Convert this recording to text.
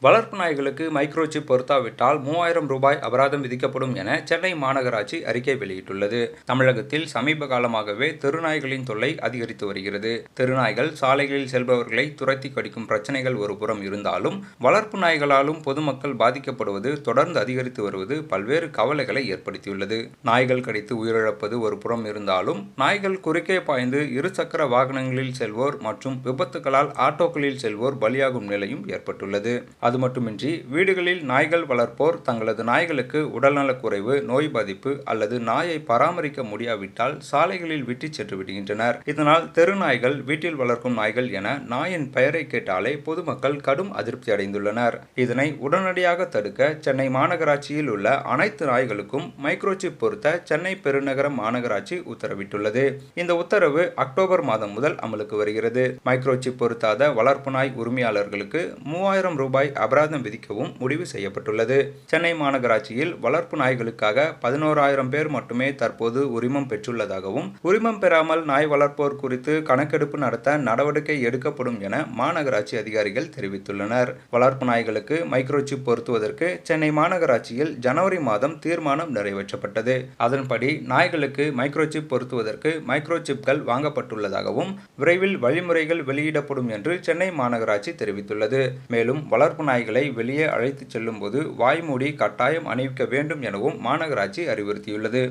வளர்ப்பு நாய்களுக்கு மைக்ரோசிப் பொருத்தாவிட்டால் மூவாயிரம் ரூபாய் அபராதம் விதிக்கப்படும் என சென்னை மாநகராட்சி அறிக்கை வெளியிட்டுள்ளது. தமிழகத்தில் சமீப காலமாகவே தெருநாய்களின் தொல்லை அதிகரித்து வருகிறது. தெருநாய்கள் சாலைகளில் செல்பவர்களை துரத்தி கடிக்கும் பிரச்சனைகள் ஒருபுறம் இருந்தாலும் வளர்ப்பு நாய்களாலும் பொதுமக்கள் பாதிக்கப்படுவது தொடர்ந்து அதிகரித்து வருவது பல்வேறு கவலைகளை ஏற்படுத்தியுள்ளது. நாய்கள் கடித்து உயிரிழப்பது ஒரு புறம் இருந்தாலும் நாய்கள் குறுக்கே பாய்ந்து இருசக்கர வாகனங்களில் செல்வோர் மற்றும் விபத்துகளால் ஆட்டோக்களில் செல்வோர் பலியாகும் நிலையும் ஏற்பட்டுள்ளது. அது மட்டுமின்றி வீடுகளில் நாய்கள் வளர்ப்போர் தங்களது நாய்களுக்கு உடல்நலக்குறைவு நோய் பாதிப்பு அல்லது நாயை பராமரிக்க முடியாவிட்டால் சாலைகளில் விட்டு சென்று விடுகின்றனர். இதனால் தெரு நாய்கள் வீட்டில் வளர்க்கும் நாய்கள் என நாயின் பெயரை கேட்டாலே பொதுமக்கள் கடும் அதிருப்தி அடைந்துள்ளனர். இதனை உடனடியாக தடுக்க சென்னை மாநகராட்சியில் உள்ள அனைத்து நாய்களுக்கும் மைக்ரோசிப் பொருத்த சென்னை பெருநகர மாநகராட்சி உத்தரவிட்டுள்ளது. இந்த உத்தரவு அக்டோபர் மாதம் முதல் அமலுக்கு வருகிறது. மைக்ரோசிப் பொருத்தாத வளர்ப்பு நாய் உரிமையாளர்களுக்கு மூவாயிரம் ரூபாய் அபராதம் விதிக்கவும் முடிவு செய்யப்பட்டுள்ளது. சென்னை மாநகராட்சியில் வளர்ப்பு நாய்களுக்காக பதினோராயிரம் பேர் மட்டுமே தற்போது உரிமம் பெற்றுள்ளதாகவும் உரிமம் பெறாமல் நாய் வளர்ப்போர் குறித்து கணக்கெடுப்பு நடத்த நடவடிக்கை எடுக்கப்படும் என மாநகராட்சி அதிகாரிகள் தெரிவித்துள்ளனர். வளர்ப்பு நாய்களுக்கு மைக்ரோசிப் பொருத்துவதற்கு சென்னை மாநகராட்சியில் ஜனவரி மாதம் தீர்மானம் நிறைவேற்றப்பட்டது. அதன்படி நாய்களுக்கு மைக்ரோசிப் பொருத்துவதற்கு மைக்ரோசிப்கள் வாங்கப்பட்டுள்ளதாகவும் விரைவில் வழிமுறைகள் வெளியிடப்படும் என்று சென்னை மாநகராட்சி தெரிவித்துள்ளது. மேலும் வளர்ப்பு நாய்களை வெளியே அழைத்துச் செல்லும்போது வாய்மூடி கட்டாயம் அணிவிக்க வேண்டும் எனவும் மாநகராட்சி அறிவுறுத்தியுள்ளது.